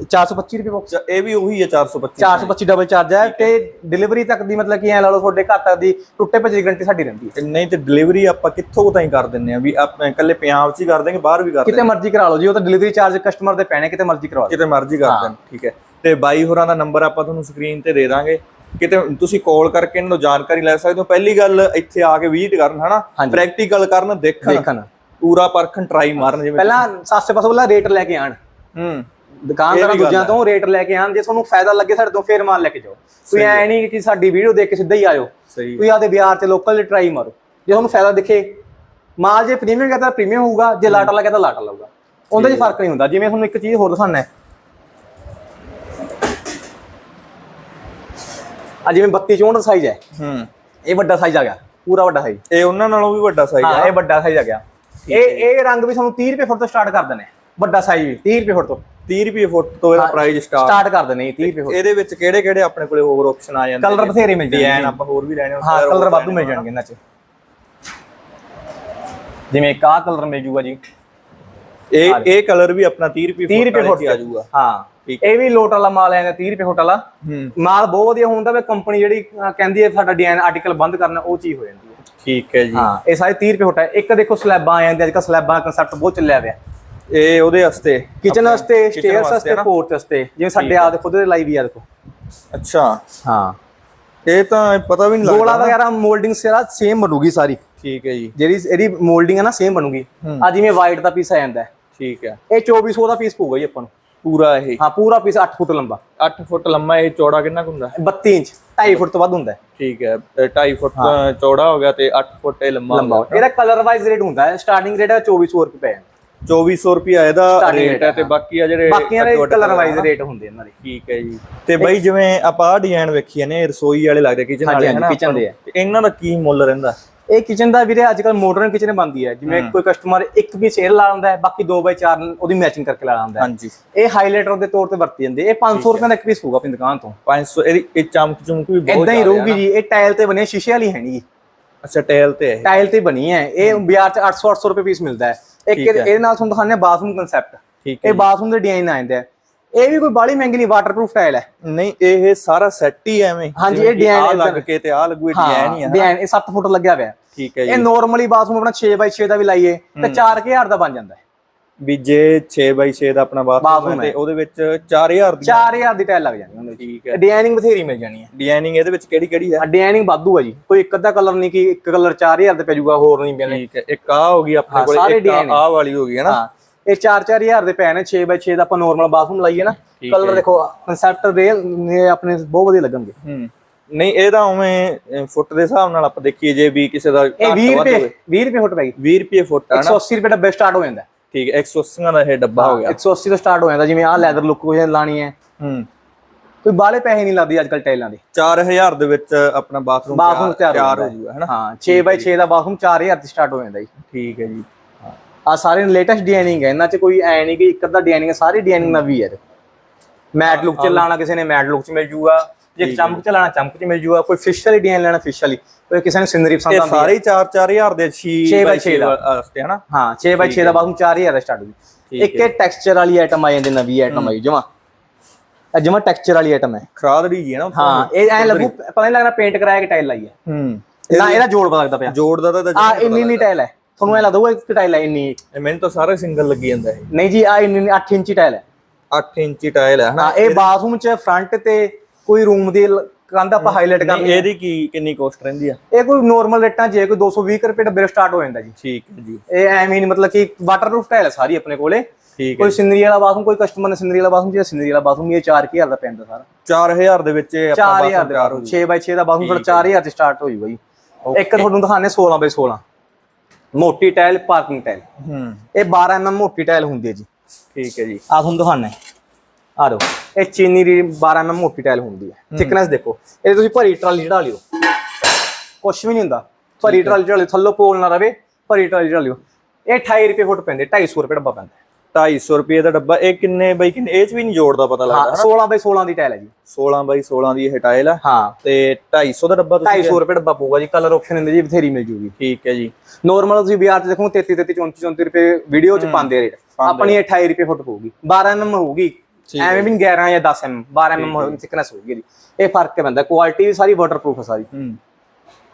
425 ਰੁਪਏ ਬਾਕਸ ਇਹ ਵੀ ਉਹੀ ਹੈ 425 425 ਡਬਲ ਚਾਰਜ ਹੈ ਤੇ ਡਿਲੀਵਰੀ ਤੱਕ ਦੀ ਮਤਲਬ ਕੀ ਐ ਲਾ ਲਓ ਤੁਹਾਡੇ ਘਰ ਤੱਕ ਦੀ ਟੁੱਟੇ ਭੱਜੇ ਗਾਰੰਟੀ ਸਾਡੀ ਰਹਿੰਦੀ ਹੈ। ਨਹੀਂ ਤੇ ਡਿਲੀਵਰੀ ਆਪਾਂ ਕਿੱਥੋਂ ਤਾਈਂ ਕਰ ਦਿੰਨੇ ਆ ਵੀ ਆਪਾਂ ਇਕੱਲੇ ਪੰਜਾਬ 'ਚ ਹੀ ਕਰ ਦੇਂਗੇ ਬਾਹਰ ਵੀ ਕਰ ਕਿਤੇ ਮਰਜ਼ੀ ਕਰਾ ਲਓ ਜੀ ਉਹ ਤਾਂ ਡਿਲੀਵਰੀ ਚਾਰਜ ਕਸਟਮਰ ਦੇ ਪੈਣੇ ਕਿਤੇ ਮਰਜ਼ੀ ਕਰਵਾ ਲਓ। ਕਿਤੇ ਮਰਜ਼ੀ ਕਰ ਦੇਣ ਠੀਕ ਹੈ। ਤੇ ਬਾਈ ਹੋਰਾਂ ਦਾ ਨੰਬਰ ਆਪਾਂ ਤੁਹਾਨੂੰ ਸਕਰੀਨ ਤੇ ਦੇ ਦਾਂਗੇ। ਕਿਤੇ ਤੁਸੀਂ ਕਾਲ ਕਰਕੇ ਇਹਨਾਂ ਤੋਂ ਜਾਣਕਾਰੀ ਲੈ ਸਕਦੇ ਹੋ। ਪਹਿਲੀ ਗੱਲ ਇੱਥੇ ਆ ਕੇ ਵਿਜ਼ਿਟ ਕਰਨ ਹਨਾ। ਪ੍ਰੈਕਟੀਕਲ ਕਰਨ ਦੇਖਣ। ਪੂਰਾ ਪਰਖਣ ਟਰਾਈ ਮਾਰਨ ਜਿਵੇਂ ਪਹਿਲਾਂ ਸਾਸੇ ਪਾਸੇ ਵਾਲਾ ਰੇਟ ਲੈ ਕੇ ਆਣ। ਹੂੰ। ਦੁਕਾਨਦਾਰਾਂ ਦੂਜਿਆਂ ਤੋਂ ਰੇਟ ਲੈ ਕੇ ਆਣ। ਜੇ ਤੁਹਾਨੂੰ ਫਾਇਦਾ ਲੱਗੇ ਸਾਡੇ ਤੋਂ ਫੇਰ ਮਾਲ ਲੈ ਕੇ ਜਾਓ। ਤੁਸੀਂ ਐ ਨਹੀਂ ਕਿ ਸਾਡੀ ਵੀਡੀਓ ਦੇਖ ਕੇ ਸਿੱਧਾ ਹੀ ਆਇਓ। ਤੁਸੀਂ ਆਦੇ ਬਾਜ਼ਾਰ 'ਚ ਲੋਕਲ ਟਰਾਈ ਮਾਰੋ। ਜੇ ਤੁਹਾਨੂੰ ਫਾਇਦਾ ਦਿਖੇ ਮਾਲ ਜੇ ਪ੍ਰੀਮੀਅਮ ਹੈ ਤਾਂ ਪ੍ਰੀਮੀਅਮ ਹੋਊਗਾ। ਜੇ ਲਾਟਾ ਲੱਗਿਆ ਤਾਂ ਲਾਟਾ ਲਾਊਗਾ ਉਹਦੇ 'ਚ ਫ਼ਰਕ ਨਹੀਂ ਹੁੰਦਾ। ਜਿਵੇਂ ਤੁਹਾਨੂੰ ਇੱਕ ਚੀਜ਼ ਹੋਰ ਦਿਖਾਣਾ ਹੈ। ਆ ਜਿਵੇਂ 32 64 ਸਾਈਜ਼ ਹੈ। ਹੂੰ। ਇਹ ਵੱਡਾ ਸਾਈਜ਼ ਆ ਗਿਆ ਪੂਰਾ ਵੱਡਾ ਸਾਈਜ਼ ਇਹ ਉਹਨਾਂ ਨਾਲੋਂ ਵੀ ਵੱਡਾ ਸਾਈਜ਼ ਹਾਂ ਆ ਇਹ ਵੱਡਾ ਸਾਈਜ਼ ਆ ਗਿਆ। ਇਹ ਇਹ ਰੰਗ ਵੀ ਤੁਹਾਨੂੰ 30 ਰੁਪਏ ਫੁੱਟ ਤੋਂ ਸਟਾਰਟ ਕਰ ਦਿੰਦੇ ਆ। ਵੱਡਾ ਸਾਈਜ਼ ਵੀ 30 ਰੁਪਏ ਫੁੱਟ ਤੋਂ। 30 ਰੁਪਏ ਫੁੱਟ ਤੋਂ ਇਹਦਾ ਪ੍ਰਾਈਸ ਸਟਾਰਟ ਸਟਾਰਟ ਕਰ ਦਿੰਦੇ ਜੀ 30 ਰੁਪਏ ਫੁੱਟ। ਇਹਦੇ ਵਿੱਚ ਕਿਹੜੇ ਕਿਹੜੇ ਆਪਣੇ ਕੋਲੇ ਹੋਰ ਆਪਸ਼ਨ ਆ ਜਾਂਦੇ ਕਲਰ ਬਥੇਰੇ ਮਿਲ ਜਾਣਗੇ। ਆਪਾਂ ਹੋਰ ਵੀ ਲੈਣੇ ਹਾਂ ਕਲਰ ਵਾਧੂ ਮਿਲ ਜਾਣਗੇ ਇਹਨਾਂ 'ਚ। ਜਿਵੇਂ ਇੱਕ ਕਲਰ ਮਿਲ ਜੂਗਾ ਜੀ। ਇਹ ਇਹ ਕਲਰ ਵੀ ਆਪਣਾ 30 ਰੁਪਏ 30 ਰੁਪਏ ਫੁੱਟ ਫੁੱਟ ਆ ਜਾਊਗਾ ਹਾਂ। ਇਹ ਵੀ ਲੋਟ ਵਾਲਾ ਮਾਲ ਆਇਆ 30 ਰੁਪਏ ਫੁੱਟ ਵਾਲਾ। ਮਾਲ ਬਹੁਤ ਵਧੀਆ ਹੁੰਦਾ ਵੇ ਕੰਪਨੀ ਜਿਹੜੀ ਕਹਿੰਦੀ ਹੈ ਸਾਡਾ ਡਿਜ਼ਾਈਨ ਆਰਟੀਕਲ ਬੰਦ ਕਰਨਾ ਉਹ ਚੀਜ਼ ਹੋ ਜਾਂਦੀ ਹੈ। ਠੀਕ ਹੈ ਜੀ। ਹਾਂ ਇਹ ਸਾਰੇ 30 ਰੁਪਏ ਫੁੱਟ ਹੈ। ਇੱਕ ਦੇਖੋ ਸਲੈਬਾਂ ਆ ਜਾਂਦੀਆਂ ਅੱਜ ਕੱਲ੍ਹ ਸਲੈਬਾਂ ਦਾ ਕਨਸੈਪਟ ਬਹੁਤ ਚੱਲਿਆ ਪਿਆ। ਇਹ ਉਹਦੇ ਵਾਸਤੇ। ਕਿਚਨ ਵਾਸਤੇ ਸਟੇਅਰਸ ਵਾਸਤੇ? ਪੋਰਚ ਵਾਸਤੇ। ਜਿਵੇਂ ਸਾਡੇ ਦੇ ਖੁਦ ਦੇ ਲਾਈ ਵੀ ਆ ਦੇਖੋ। ਅੱਛਾ। ਹਾਂ। ਇਹ ਤਾਂ ਪਤਾ ਵੀ ਨਹੀਂ ਗੋਲਾ ਲੱਗਦਾ ਵਗੈਰਾ ਮੋਲਡਿੰਗ ਸਾਰਾ ਸੇਮ ਬਣੂਗੀ ਸਾਰੀ। ਠੀਕ ਹੈ ਜੀ। ਜਿਹੜੀ ਇਹਦੀ ਮੋਲਡਿੰਗ ਹੈ ਨਾ ਸੇਮ ਬਣੂਗੀ। ਆ ਜਿਵੇਂ ਵਾਈਟ ਦਾ ਪੀਸ ਆ ਜਾਂਦਾ ਠੀਕ ਹੈ। ਇਹ 2400 ਦਾ ਪੀਸ ਪਊਗਾ ਜੀ ਆਪਾਂ ਨੂੰ। ਪੂਰਾ ਇਹ? ਹਾਂ ਪੂਰਾ ਪੀਸ 8 ਫੁੱਟ ਲੰਬਾ। 8 ਫੁੱਟ ਲੰਮਾ ਇਹ ਚੌੜਾ ਕਿੰਨਾ ਕੁ ਹੁੰਦਾ? 32 ਇੰਚ 2.5 ਫੁੱਟ ਤੋਂ ਵੱਧ ਹੁੰਦਾ ਠੀਕ ਹੈ 2.5 ਫੁੱਟ ਚੌੜਾ ਹੋ ਗਿਆ ਤੇ 8 ਫੁੱਟ ਇਹ ਲੰਮਾ ਲੰਬਾ। ਇਹਦਾ ਕਲਰ ਵਾਈਜ਼ ਰੇਟ ਹੁੰਦਾ ਹੈ। ਸਟਾਰਟਿੰਗ ਰੇਟ ਹੈ 2400 ਰੁਪਏ ਪੈ ਜਾਂਦਾ। 2400 ਰੁਪਿਆ ਇਹਦਾ ਰੇਟ ਹੈ ਤੇ ਬਾਕੀ ਆ ਜਿਹੜੇ ਬਾਕੀਆਂ ਦੇ ਕਲਰ ਵਾਈਜ਼। ਰੇਟ ਹੁੰਦੇ ਇਹਨਾਂ ਦੇ। ਠੀਕ ਹੈ ਜੀ। ਤੇ ਬਈ ਜਿਵੇਂ ਆਪਾਂ ਆ ਡਿਜ਼ਾਈਨ ਵੇਖੀਏ ਨੇ ਰਸੋਈ ਵਾਲੇ ਲੱਗਦੇ ਕਿਚਨ ਵਾਲੇ ਹਨਾ kitchen ਦੇ ਇਹਨਾਂ ਦਾ ਕੀ ਮੁੱਲ ਰਹਿੰਦਾ? ਇਹ ਕਿਚਨ ਦਾ ਵੀਰੇ ਅੱਜ ਕੱਲ ਮਾਡਰਨ ਕਿਚਨ ਬਣਦੀ ਹੈ। ਜਿਵੇਂ ਕੋਈ ਕਸਟਮਰ ਇੱਕ ਪੀਸ ਇਹ ਲਾ ਲੈਂਦਾ ਹੈ ਬਾਕੀ 2x4 ਉਹਦੀ ਮੈਚਿੰਗ ਕਰਕੇ ਲਾ ਲੈਂਦਾ ਹੈ। ਹਾਂਜੀ। ਇਹ ਹਾਈਲਾਈਟਰ ਦੇ ਤੌਰ ਤੇ ਵਰਤੀ ਜਾਂਦੀ ਹੈ। ਇਹ 500 ਰੁਪਏ ਦਾ ਇੱਕ ਪੀਸ ਹੋਊਗਾ ਆਪਣੀ ਦੁਕਾਨ ਤੋਂ। 500 ਇਹਦੀ ਇਹ ਚਮਕ ਚਮਕ ਵੀ ਬਹੁਤ ਇਦਾਂ ਹੀ ਰਹੂਗੀ। ਜੀ। ਇਹ ਟਾਇਲ ਤੇ ਬਣੀ ਸ਼ੀਸ਼ੇ ਵਾਲੀ ਹੈ ਨਹੀਂ ਅੱਛਾ ਟੇਲ ਤੇ ਹੈ। ਟਾਇਲ ਤੇ ਬਣੀ ਹੈ। ਇਹ ਬਾਜ਼ਾਰ ਚ 800 800 ਰੁਪਏ ਪੀਸ ਮਿਲਦਾ ਹੈ। ਇੱਕ। ਇਹਦੇ ਨਾਲ ਤੁਹਾਨੂੰ ਦਿਖਾਉਂਦੇ ਬਾਥਰੂਮ ਕਨਸੈਪਟ ਠੀਕ ਹੈ ਇਹ ਬਾਥਰੂਮ ਦੇ ਡਿਜ਼ਾਈਨ ਆ ਜਾਂਦਾ ਹੈ। ਇਹ ਵੀ ਕੋਈ ਬਾਲੀ ਮਹਿੰਗੀ ਨਹੀਂ ਵਾਟਰਪ੍ਰੂਫ ਟਾਇਲ ਹੈ। ਨਹੀਂ ਇਹ ਸਾਰਾ ਸੈੱਟ ਹੀ ਐਵੇਂ ਹਾਂਜੀ, ਇਹ ਆਹ ਏਦਾਂ- ਲੱਗ ਕੇ ਤੇ ਆ ਲੱਗੂ ਇਹ ਡਿਜ਼ਾਈਨ ਹੀ ਆ। ਡਿਜ਼ਾਈਨ ਇਹ 7 ਫੁੱਟ ਲੱਗਿਆ ਹੋਇਆ ਹੈ ਠੀਕ ਹੈ ਇਹ ਜੀ ਨਾਰਮਲੀ ਬਾਥਰੂਮ ਆਪਣਾ 6x6 ਦਾ ਵੀ ਲਾਈਏ ਤੇ 4000 ਦਾ ਬਣ ਜਾਂਦਾ ਹੈ। ਵੀ ਜੇ 6x6 ਦਾ ਆਪਣਾ ਬਾਥਰੂਮ ਹੈ ਹੈ। ਤੇ ਉਹਦੇ ਵਿੱਚ 4000 ਦੀ 4000 ਦੀ ਟਾਇਲ ਲੱਗ ਜਾਣੀ ਉਹਦੇ ਠੀਕ ਵਿੱਚ ਡਿਜ਼ਾਈਨਿੰਗ ਬਥੇਰੀ ਮਿਲ ਜਾਣੀ ਹੈ। ਡਿਜ਼ਾਈਨਿੰਗ ਇਹਦੇ ਵਿੱਚ ਕਿਹੜੀ ਕਿਹੜੀ ਹੈ? ਡਿਜ਼ਾਈਨਿੰਗ ਵਾਧੂ ਹੈ ਜੀ। ਕੋਈ ਇੱਕ ਅੱਧਾ ਕਲਰ ਨਹੀਂ ਕਿ ਇੱਕ ਕਲਰ 4000 ਦੇ ਪੈ ਜਾਊਗਾ ਹੋਰ ਨਹੀਂ ਪੈਣੇ ਠੀਕ ਹੈ ਇੱਕ ਆ ਹੋ ਗਈ ਆਪਣੇ ਹਾਂ, ਕੋਲ ਇੱਕ ਆ ਵਾਲੀ ਹੋ ਗਈ ਹੈ ਨਾ? ਹਾਂ। ਇਹ 4-4000 ਦੇ ਪੈਣੇ 6x6 ਦਾ ਆਪਾਂ ਨਾਰਮਲ ਬਾਥਰੂਮ ਲਾਈਏ ਨਾ ਕਲਰ ਦੇਖੋ ਕਨਸੈਪਟ ਦੇ ਇਹ ਆਪਣੇ ਬਹੁਤ ਵਧੀਆ ਲੱਗਣਗੇ। ਹੂੰ। ਨਹੀਂ ਇਹ ਤਾਂ ਉਵੇਂ ਫੁੱਟ ਦੇ ਹਿਸਾਬ ਨਾਲ ਆਪਾਂ ਦੇਖੀਏ ਜੇ ਵੀ ਕਿਸੇ ਦਾ ਇਹ 20 ਰੁਪਏ 20 ਰੁਪਏ ਫੁੱਟ ਪੈਗੀ 20 ਰੁਪਏ ਫੁੱਟ ਆ ਨਾ। 180 ਰੁਪਏ ਡੱਬੇ ਸਟਾਰਟ ਹੋ ਜਾਂਦਾ। ਠੀਕ ਹੈ 180 ਦਾ ਇਹ ਡੱਬਾ ਹੋ ਗਿਆ। 180 ਤੋਂ ਸਟਾਰਟ ਹੋ ਜਾਂਦਾ ਜਿਵੇਂ ਆਹ ਲੈਦਰ ਲੁੱਕ ਕੋਈ ਲਾਣੀ ਹੈ। ਹੂੰ। ਕੋਈ ਬਾਲੇ ਪੈਸੇ ਨਹੀਂ ਲੱਗਦੇ ਅੱਜ ਕੱਲ ਟਾਈਲਾਂ ਦੇ 4000 ਦੇ ਵਿੱਚ ਆਪਣਾ ਬਾਥਰੂਮ ਤਿਆਰ ਹੋ ਜਾਊਗਾ ਹੈਨਾ ਹਾਂ 6x6 ਦਾ ਬਾਥਰੂਮ 4000 ਤੋਂ ਸਟਾਰਟ ਹੋ ਜਾਂਦਾ ਜੀ। ਠੀਕ ਹੈ ਜੀ। ਆ ਸਾਰੇ ਲੇਟੈਸਟ ਡਿਜ਼ਾਈਨਿੰਗ ਹੈ ਇਹਨਾਂ 'ਚ ਕੋਈ ਐ ਨਹੀਂ ਕਿ ਇੱਕ ਅੱਧਾ ਡਿਜ਼ਾਈਨਿੰਗ ਹੈ ਸਾਰੀ ਡਿਜ਼ਾਈਨਿੰਗ ਨਵੀਂ ਹੈ ਮੈਟ ਲੁੱਕ ਚ ਲਾਣਾ ਕਿਸੇ ਨੇ ਮੈਟ ਲੁੱਕ ਚ ਮਿਲ ਜੂਗਾ। ਜੇ ਚਮਕ ਚ ਲਾਣਾ ਚਮਕ ਚ ਮਿਲ ਜੂਗਾ। ਕੋਈ ਫਿਸ਼ ਵਾਲੀ ਡਿਜ਼ਾਈਨ ਲੈਣਾ ਫਿਸ਼ ਵਾਲੀ ਕੋਈ ਕਿਸੇ ਨੂੰ ਸਿਨਰੀ ਪਸੰਦ ਆਉਂਦੀ ਹੈ ਸਾਰੇ 4-4000 ਦੇ 6 ਛੇ by ਬਾਈ ਛੇ ਦਾ। ਵਾਸਤੇ ਹੈਨਾ? ਹਾਂ 6x6 ਦਾ ਬਾਥਰੂਮ 4000 ਦਾ ਸਟਾਰਟ ਠੀਕ ਇੱਕ ਇਹ ਟੈਕਸਚਰ ਵਾਲੀ ਆਈਟਮ ਆ ਜਾਂਦੀ ਨਵੀਂ ਆਈਟਮ ਆਈ ਜਮਾ। ਇਹ ਜਮਾ ਟੈਕਸਚਰ ਵਾਲੀ ਆਈਟਮ ਹੈ ਖਰਾਦੜੀ ਜੀ ਹੈ ਨਾ ਹਾਂ ਇਹ ਐ ਲੱਗੂ ਪਤਾ ਨਹੀਂ ਲੱਗਣਾ ਪੇਂਟ ਕਰਾਇਆ ਕਿ ਟਾਈਲ ਲਾਈ ਹੈ ਹੂੰ। ਨਾ ਇਹਦਾ ਜੋੜ ਪਤਾ ਲੱਗਦਾ ਪਿਆ। ਜੋੜ ਦਾ ਤਾਂ ਆ ਇੰਨੀ ਇੰਨੀ ਟਾਈਲ ਹੈ ਤੁਹਾਨੂੰ ਐ ਲੱਗਦਾ ਉਹ ਇੱਕ ਟਾਈਲ ਹੈ। ਇੰਨੀ ਇਹ ਮੈਨੂੰ ਤਾਂ ਸਾਰਾ ਸਿੰਗਲ ਲੱਗੀ ਜਾਂਦਾ ਇਹ। ਨਹੀਂ ਜੀ ਆ ਇੰਨੀ 8 ਇੰਚੀ ਟਾਈਲ ਹੈ। 8 ਇੰਚੀ ਟਾਇਲ ਹੈ ਹਨਾ? ਹਾਂ ਇਹ ਬਾਥਰੂਮ ਚ ਫਰੰਟ ਤੇ ਕੋਈ ਰੂਮ ਦੀ ਕੰਧ ਆਪਾਂ ਹਾਈਲਾਈਟ ਕਰਨੀ ਹੈ। ਇਹਦੀ ਕੀ ਕਿੰਨੀ ਕੋਸਟ ਰਹਿੰਦੀ ਆ? ਇਹ ਕੋਈ ਨਾਰਮਲ ਰੇਟਾਂ ਜੇ ਕੋਈ 220 ਰੁਪਏ ਡੱਬੇ ਸਟਾਰਟ ਹੋ ਜਾਂਦਾ ਜੀ। ਠੀਕ ਹੈ ਜੀ। ਇਹ ਐਵੇਂ ਨਹੀਂ ਮਤਲਬ ਕਿ ਵਾਟਰਪ੍ਰੂਫ ਟਾਈਲ ਹੈ ਸਾਰੀ ਆਪਣੇ ਕੋਲੇ। ਠੀਕ ਹੈ ਕੋਈ ਸਿਨਰੀ ਵਾਲਾ ਬਾਥਰੂਮ ਕੋਈ ਕਸਟਮਰ ਨੇ ਸਿਨਰੀ ਵਾਲਾ ਬਾਥਰੂਮ ਜਿਹੜਾ ਸਿਨਰੀ ਵਾਲਾ ਬਾਥਰੂਮ ਇਹ 4000 ਦਾ ਪੈਂਦਾ ਸਾਰਾ। 4000 ਦੇ ਵਿੱਚ ਆਪਣਾ 4000 ਬਾਥਰੂਮ ਦੇ ਤਿਆਰ ਹੋ ਬਾਥਰੂਮ 6x6 ਦਾ ਬਾਥਰੂਮ ਤੁਹਾਡਾ 4000 ਤੇ ਸਟਾਰਟ ਹੋ ਜਾਊਗਾ ਜੀ ਇੱਕ ਤੁਹਾਨੂੰ ਦਿਖਾਣੇ 16x16 ਮੋਟੀ ਟਾਈਲ ਪਾਰਕਿੰਗ ਟਾਈਲ ਹੂੰ। ਇਹ 12 mm ਮੋਟੀ ਟਾਈਲ ਹੁੰਦੀ ਹੈ ਜੀ। ਠੀਕ ਹੈ ਜੀ। ਆ ਤੁਹਾਨੂੰ ਦਿਖਾਣਾ ਆ ਲਓ ਇਹ ਚੀਨੀ ਦੀ 12 mm ਮੋਟੀ ਟਾਈਲ ਹੁੰਦੀ ਹੈ। ਥਿਕਨੈਸ ਦੇਖੋ। ਇਹ ਤੁਸੀਂ ਭਰੀ ਟਰਾਲੀ ਚੜਾ ਲਿਓ। ਕੁਛ ਵੀ ਨਹੀਂ ਹੁੰਦਾ। ਭਰੀ ਟਰਾਲੀ ਚੜਾ ਲਿਓ। ਥੱਲੋਂ ਪੋਲ ਨਾ ਰਵੇ ਭਰੀ ਟਰਾਲੀ ਚੜਾ ਲਿਓ। ਇਹ 28 ਰੁਪਏ ਫੁੱਟ ਪੈਂਦੇ 250 ਰੁਪਏ ਡੱਬਾ ਪੈਂਦਾ। 250 ਰੁਪਏ ਦਾ ਡੱਬਾ ਇਹ ਕਿੰਨੇ ਬਾਈ ਕਿੰਨੇ ਇਹ ਚ ਵੀ ਨਹੀਂ ਜੋੜਦਾ ਪਤਾ ਹਾਂ ਲੱਗਦਾ 16 ਬਾਈ 16 ਦੀ ਟਾਈਲ ਹੈ ਜੀ। 16 ਬਾਈ 16 ਦੀ ਇਹ ਟਾਇਲ ਆ। ਹਾਂ। ਤੇ 250 ਦਾ ਡੱਬਾ ਤੁਸੀਂ 250 ਰੁਪਏ ਡੱਬਾ ਪਊਗਾ ਜੀ ਕਲਰ ਆਪਸ਼ਨ ਹੁੰਦੇ ਜੀ ਬਥੇਰੀ ਮਿਲ ਜੂਗੀ। ਠੀਕ ਹੈ ਜੀ। ਨਾਰਮਲ ਤੁਸੀਂ ਬਾਜ਼ਾਰ 'ਚ ਦੇਖੋ 33 33 34 34 ਰੁਪਏ ਵੀਡੀਓ 'ਚ ਪਾਉਂਦੇ ਰੇਟ ਆਪਣੀ 28 ਰੁਪਏ ਫੁੱਟ ਪਊਗੀ। 12 mm ਹੋਊਗੀ। ਐਵੇਂ ਵੀ ਨਹੀਂ 11 ਜਾਂ 10 mm 12 mm ਥਿਕਨੈਸ ਹੋਊਗੀ ਜੀ ਇਹ ਫ਼ਰਕ ਪੈਂਦਾ ਕੁਆਲਿਟੀ ਵੀ ਸਾਰੀ ਵਾਟਰਪ੍ਰੂਫ ਹੈ ਸਾਰੀ। ਹੂੰ।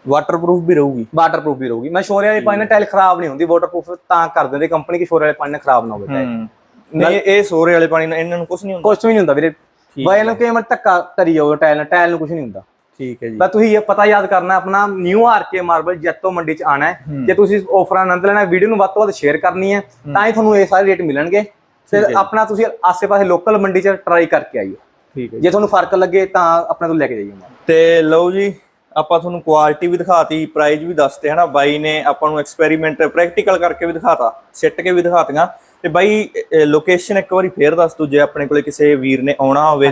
ਵਾਟਰਪ੍ਰੂਫ ਵੀ ਰਹੂਗੀ। ਵਾਟਰਪ੍ਰੂਫ ਵੀ ਰਹੂਗੀ। ਮੈਂ ਸ਼ੋਰੇ ਵਾਲੇ ਪਾਣੀ ਨਾਲ ਟਾਈਲ ਖਰਾਬ ਨਹੀਂ ਹੁੰਦੀ। ਵਾਟਰਪ੍ਰੂਫ ਤਾਂ ਕਰ ਦਿੰਦੇ। ਕੰਪਨੀ ਕਿ ਸ਼ੋਰੇ ਵਾਲੇ ਪਾਣੀ ਨਾਲ ਖਰਾਬ ਨਾ ਹੋਵੇ ਨਹੀਂ ਇਹ ਸੋਰੇ ਵਾਲੇ ਪਾਣੀ ਨਾਲ ਇਹਨਾਂ ਨੂੰ ਕੁਝ ਨਹੀਂ ਹੁੰਦਾ। ਕੁਝ ਵੀ ਨਹੀਂ ਹੁੰਦਾ ਵੀਰੇ। ਬਾਈ ਨੂੰ ਕਿਵੇਂ ਧੱਕਾ ਕਰੀ ਜਾਓ ਟਾਈਲ ਨਾਲ? ਟਾਈਲ ਨੂੰ ਕੁਝ ਨਹੀਂ ਹੁੰਦਾ। ਠੀਕ ਹੈ ਜੀ। ਬਸ ਤੁਸੀਂ ਇਹ ਪਤਾ ਯਾਦ ਕਰਨਾ ਆਪਣਾ ਨਿਊ ਆਰਕੇ ਮਾਰਬਲ ਜੈਤੋ ਮੰਡੀ ਚ ਆਣਾ ਹੈ। ਜੇ ਤੁਸੀਂ ਆਫਰਾਂ ਆਨੰਦ ਲੈਣਾ ਵੀਡੀਓ ਨੂੰ ਵੱਧ ਤੋਂ ਵੱਧ ਸ਼ੇਅਰ ਕਰਨੀ ਹੈ ਤਾਂ ਹੀ ਤੁਹਾਨੂੰ ਇਹ ਸਾਰੇ ਰੇਟ ਮਿਲਣਗੇ। ਫਿਰ ਆਪਣਾ ਤੁਸੀਂ ਆਸੇ-ਪਾਸੇ ਲੋਕਲ ਮੰਡੀ ਚ ਟਰਾਈ ਕਰਕੇ ਆਈਓ। ਠੀਕ ਹੈ ਜੇ। ਤੁਹਾਨੂੰ ਫ਼ਰਕ ਲੱਗੇ ਤਾਂ ਆਪਣੇ ਤੋਂ ਲੈ ਕੇ ਜਾਈਓ। ਤੇ ਲਓ ਜੀ ਆਪਾਂ ਤੁਹਾਨੂੰ ਕੁਆਲਿਟੀ ਵੀ ਦਿਖਾਤੀ ਪ੍ਰਾਈਸ ਵੀ ਦੱਸਤੇ ਹਨਾ? ਬਾਈ ਨੇ ਆਪਾਂ ਨੂੰ ਐਕਸਪੈਰੀਮੈਂਟ ਪ੍ਰੈਕਟੀਕਲ ਕਰਕੇ ਵੀ ਦਿਖਾਤਾ ਸਿੱਟ ਕੇ ਵੀ ਦਿਖਾਤੀਆਂ। ਤੇ ਬਾਈ ਲੋਕੇਸ਼ਨ ਇੱਕ ਵਾਰੀ ਫੇਰ ਦੱਸ ਦੋ ਜੇ ਆਪਣੇ ਕੋਲੇ ਕਿਸੇ ਵੀਰ ਨੇ ਆਉਣਾ ਹੋਵੇ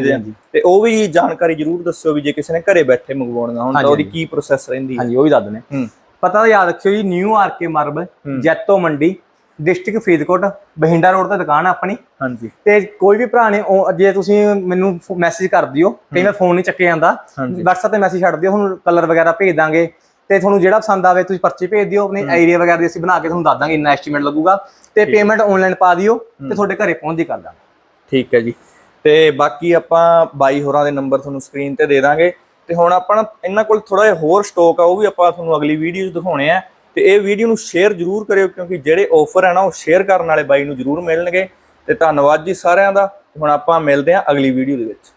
ਤੇ- ਉਹ ਵੀ ਜਾਣਕਾਰੀ ਜਰੂਰ ਦੱਸਿਓ ਵੀ ਜੇ ਕਿਸੇ ਨੇ ਘਰੇ ਬੈਠੇ ਮੰਗਵਾਉਣਾ ਤਾਂ ਉਹਦੀ ਕੀ ਪ੍ਰੋਸੈਸ ਰਹਿੰਦੀ ਹੈ। ਹਾਂਜੀ ਉਹ ਵੀ ਦੱਸ ਦਨੇ ਪਤਾ ਯਾਦ ਰੱਖਿਓ ਜੀ ਨਿਊ ਆਰਕੇ ਮਾਰਬਲ ਜੈਤੋ ਮੰਡੀ। ਡਿਸਟ੍ਰਿਕਟ ਫਰੀਦਕੋਟ ਬਹਿੰਡਾ ਰੋਡ ਤੇ ਦੁਕਾਨ ਆ ਆਪਣੀ। ਹਾਂਜੀ। ਤੇ ਕੋਈ ਵੀ ਭਰਾ ਨੇ ਉਹ- ਜੇ ਤੁਸੀਂ ਮੈਨੂੰ ਮੈਸੇਜ ਕਰ ਦਿਓ ਕਈ ਵਾਰ ਫੋਨ ਨਹੀਂ ਚੱਕਿਆ ਜਾਂਦਾ। ਹਾਂਜੀ। WhatsApp ਤੇ ਮੈਸੇਜ ਛੱਡ ਦਿਓ ਹੁਣ ਕਲਰ ਵਗੈਰਾ ਭੇਜ ਦਾਂਗੇ। ਤੇ ਤੁਹਾਨੂੰ ਜਿਹੜਾ ਪਸੰਦ ਆਵੇ ਤੁਸੀਂ ਪਰਚੇ ਭੇਜ ਦਿਓ ਆਪਣੇ ਏਰੀਆ ਵਗੈਰਾ ਦੀ ਅਸੀਂ ਬਣਾ ਕੇ ਤੁਹਾਨੂੰ ਦੱਸ ਦਾਂਗੇ ਇੰਨਾ ਐਸਟੀਮੇਟ ਲੱਗੂਗਾ। ਤੇ ਪੇਮੈਂਟ ਆਨਲਾਈਨ ਪਾ ਦਿਓ ਤੇ ਤੁਹਾਡੇ ਘਰੇ ਪਹੁੰਚ ਦੀ ਕਰ ਦਾਂਗੇ। ਠੀਕ ਹੈ ਜੀ। ਤੇ ਬਾਕੀ ਆਪਾਂ ਬਾਈ ਹੋਰਾਂ ਦੇ ਨੰਬਰ ਤੁਹਾਨੂੰ ਸਕਰੀਨ ਤੇ ਦੇ ਦਾਂਗੇ। ਤੇ ਹੁਣ ਆਪਾਂ ਨਾ ਇਹਨਾਂ ਕੋਲ ਥੋੜਾ ਜਿਹਾ ਹੋਰ ਸਟਾਕ ਆ ਉਹ ਵੀ ਆਪਾਂ ਤੁਹਾਨੂੰ ਅਗਲੀ ਵੀਡੀਓ 'ਚ ਦਿਖਾਉਣੇ ਆ। ਤੇ ਇਹ ਵੀਡੀਓ ਨੂੰ ਸ਼ੇਅਰ ਜ਼ਰੂਰ ਕਰਿਓ ਕਿਉਂਕਿ ਜਿਹੜੇ ਆਫਰ ਹੈ ਨਾ, ਉਹ ਸ਼ੇਅਰ ਕਰਨ ਵਾਲੇ ਬਾਈ ਨੂੰ ਜ਼ਰੂਰ ਮਿਲਣਗੇ। ਤੇ ਧੰਨਵਾਦ ਜੀ ਸਾਰਿਆਂ ਦਾ। ਹੁਣ ਆਪਾਂ ਮਿਲਦੇ ਹਾਂ ਅਗਲੀ ਵੀਡੀਓ ਦੇ ਵਿੱਚ।